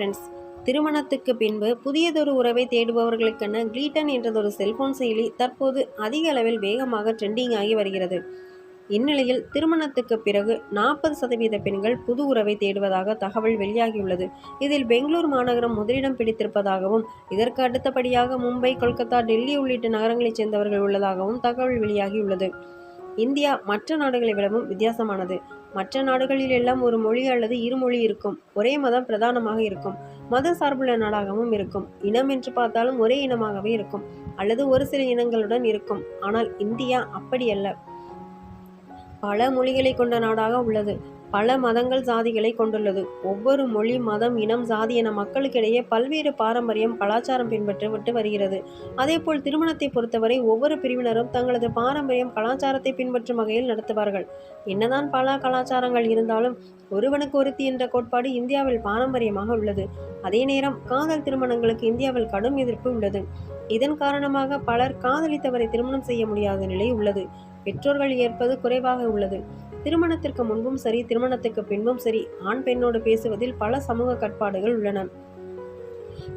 Friends திருமணத்துக்கு பின்பு புதியதொரு உறவை தேடுபவர்களுக்கென கிளீட்டன் என்றதொரு செல்போன் செயலி தற்போது அதிக அளவில் வேகமாக ட்ரெண்டிங் ஆகி வருகிறது. இந்நிலையில் திருமணத்துக்கு பிறகு நாற்பது சதவீத பெண்கள் புது உறவை தேடுவதாக தகவல் வெளியாகியுள்ளது. இதில் பெங்களூர் மாநகரம் முதலிடம் பிடித்திருப்பதாகவும் இதற்கு அடுத்தபடியாக மும்பை கொல்கத்தா டெல்லி உள்ளிட்ட நகரங்களைச் சேர்ந்தவர்கள் உள்ளதாகவும் தகவல் வெளியாகியுள்ளது. இந்தியா மற்ற நாடுகளை விடவும் வித்தியாசமானது. மற்ற நாடுகளில் எல்லாம் ஒரு மொழி அல்லது இருமொழி இருக்கும். ஒரே மதம் பிரதானமாக இருக்கும். மத சார்புள்ள நாடாகவும் இருக்கும். இனம் என்று பார்த்தாலும் ஒரே இனமாகவே இருக்கும். அல்லது ஒரு சில இனங்களுடன் இருக்கும். ஆனால் இந்தியா அப்படியல்ல பல மொழிகளை கொண்ட நாடாக உள்ளது. பல மதங்கள் சாதிகளை கொண்டுள்ளது. ஒவ்வொரு மொழி மதம் இனம் சாதி என மக்களுக்கிடையே பல்வேறு பாரம்பரியம் கலாச்சாரம் பின்பற்றப்பட்டு வருகிறது. அதேபோல் திருமணத்தை பொறுத்தவரை ஒவ்வொரு பிரிவினரும் தங்களது பாரம்பரியம் கலாச்சாரத்தை பின்பற்றும் வகையில் நடத்துவார்கள். என்னதான் பல கலாச்சாரங்கள் இருந்தாலும் ஒருவனுக்கு ஒருத்தி என்ற கோட்பாடு இந்தியாவில் பாரம்பரியமாக உள்ளது. அதே நேரம் காதல் திருமணங்களுக்கு இந்தியாவில் கடும் எதிர்ப்பு உள்ளது. இதன் காரணமாக பலர் காதலித்தவரை திருமணம் செய்ய முடியாத நிலை உள்ளது. பெற்றோர்கள் ஏற்பது குறைவாக உள்ளது. திருமணத்திற்கு முன்பும் சரி திருமணத்துக்கு பின்பும் சரி ஆண் பெண்ணோடு பேசுவதில் பல சமூக கட்பாடுகள் உள்ளன.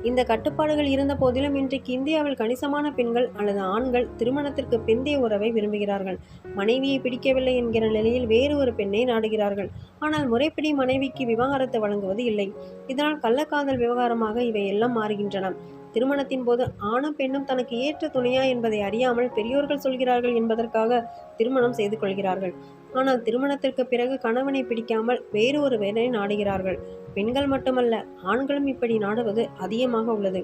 இந்த கட்டுப்பாடுகள் இருந்த போதிலும் இன்றைக்கு இந்தியாவில் கணிசமான பெண்கள் அல்லது ஆண்கள் திருமணத்திற்கு பிந்தைய உறவை விரும்புகிறார்கள். மனைவியை பிடிக்கவில்லை என்கிற நிலையில் வேறு ஒரு பெண்ணை நாடுகிறார்கள். ஆனால் முறைப்படி மனைவிக்கு விவாகரத்து வழங்குவது இல்லை. இதனால் கள்ளக்காதல் விவகாரமாக இவை எல்லாம் மாறுகின்றன. திருமணத்தின் போது ஆணும் பெண்ணும் தனக்கு ஏற்ற துணையா என்பதை அறியாமல் பெரியோர்கள் சொல்கிறார்கள் என்பதற்காக திருமணம் செய்து கொள்கிறார்கள். ஆனால் திருமணத்திற்கு பிறகு கணவனை பிடிக்காமல் வேறு ஒரு வேலை நாடுகிறார்கள். பெண்கள் மட்டுமல்ல ஆண்களும் இப்படி நாடுவது அதிகமாக உள்ளது.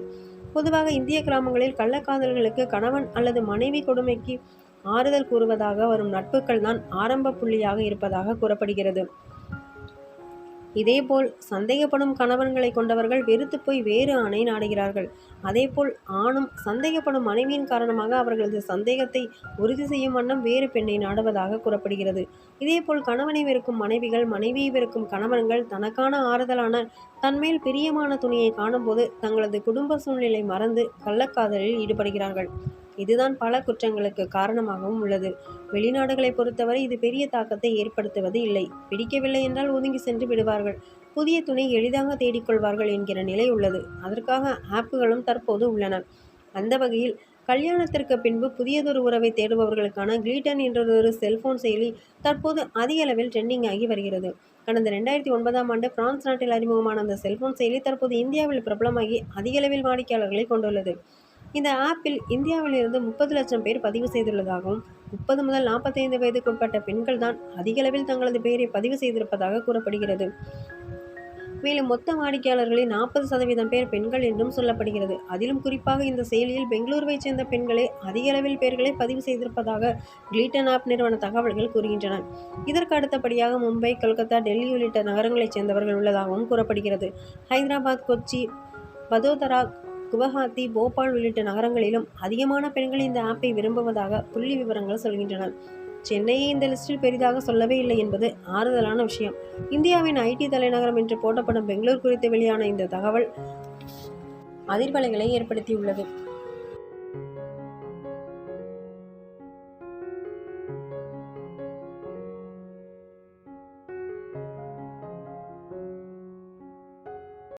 பொதுவாக இந்திய கிராமங்களில் கள்ளக்காதல்களுக்கு கணவன் அல்லது மனைவி கொடுமைக்கு ஆறுதல் கூறுவதாக வரும் நட்புகள் தான் ஆரம்ப புள்ளியாக இருப்பதாக கூறப்படுகிறது. இதேபோல் சந்தேகப்படும் கணவன்களை கொண்டவர்கள் வெறுத்து போய் வேறு ஆணை நாடுகிறார்கள். அதேபோல் ஆணும் சந்தேகப்படும் மனைவியின் காரணமாக அவர்களது சந்தேகத்தை உறுதி செய்யும் வண்ணம் வேறு பெண்ணை நாடுவதாக கூறப்படுகிறது. இதேபோல் கணவனை வெறுக்கும் மனைவிகள் மனைவியை வெறுக்கும் கணவன்கள் தனக்கான ஆறுதலான தன்மேல் பிரியமான துணியை காணும்போது தங்களது குடும்ப சூழ்நிலை மறந்து கள்ளக்காதலில் ஈடுபடுகிறார்கள். இதுதான் பல குற்றங்களுக்கு காரணமாகவும் உள்ளது. வெளிநாடுகளை பொறுத்தவரை இது பெரிய தாக்கத்தை ஏற்படுத்துவது இல்லை. பிடிக்கவில்லை என்றால் ஒதுங்கி சென்று விடுவார்கள். புதிய துணை எளிதாக தேடிக்கொள்வார்கள் என்கிற நிலை உள்ளது. அதற்காக ஆப்புகளும் தற்போது உள்ளன. அந்த வகையில் கல்யாணத்திற்கு பின்பு புதியதொரு உறவை தேடுபவர்களுக்கான கிளீட்டன் என்றொரு செல்போன் செயலி தற்போது அதிக அளவில் ட்ரெண்டிங் ஆகி வருகிறது. கடந்த ரெண்டாயிரத்தி ஒன்பதாம் ஆண்டு பிரான்ஸ் நாட்டில் அறிமுகமான அந்த செல்போன் செயலி தற்போது இந்தியாவில் பிரபலமாகி அதிக அளவில் வாடிக்கையாளர்களை கொண்டுள்ளது. இந்த ஆப்பில் இந்தியாவிலிருந்து முப்பது லட்சம் பேர் பதிவு செய்துள்ளதாகவும் முப்பது முதல் நாற்பத்தைந்து வயதுக்குட்பட்ட பெண்கள் தான் அதிகளவில் தங்களது பெயரை பதிவு செய்திருப்பதாக கூறப்படுகிறது. மேலும் மொத்த வாடிக்கையாளர்களில் நாற்பது சதவீதம் பேர் பெண்கள் என்றும் சொல்லப்படுகிறது. அதிலும் குறிப்பாக இந்த செயலியில் பெங்களூருவைச் சேர்ந்த பெண்களே அதிகளவில் பெயர்களை பதிவு செய்திருப்பதாக கிளீட்டன் ஆப் நிறுவன தகவல்கள் கூறுகின்றன. இதற்கு அடுத்தபடியாக மும்பை கொல்கத்தா டெல்லி உள்ளிட்ட நகரங்களைச் சேர்ந்தவர்கள் உள்ளதாகவும் கூறப்படுகிறது. ஹைதராபாத் கொச்சி வதோதரா குவஹாத்தி போபால் உள்ளிட்ட நகரங்களிலும் அதிகமான பெண்கள் இந்த ஆப்பை விரும்புவதாக புள்ளி விவரங்கள் சொல்கின்றன. சென்னையை இந்த லிஸ்டில் பெரிதாக சொல்லவே இல்லை என்பது ஆறுதலான விஷயம். இந்தியாவின் ஐடி தலைநகரம் என்று போட்டப்படும் பெங்களூர் குறித்து வெளியான இந்த தகவல் அதிர்வலைகளை ஏற்படுத்தியுள்ளது.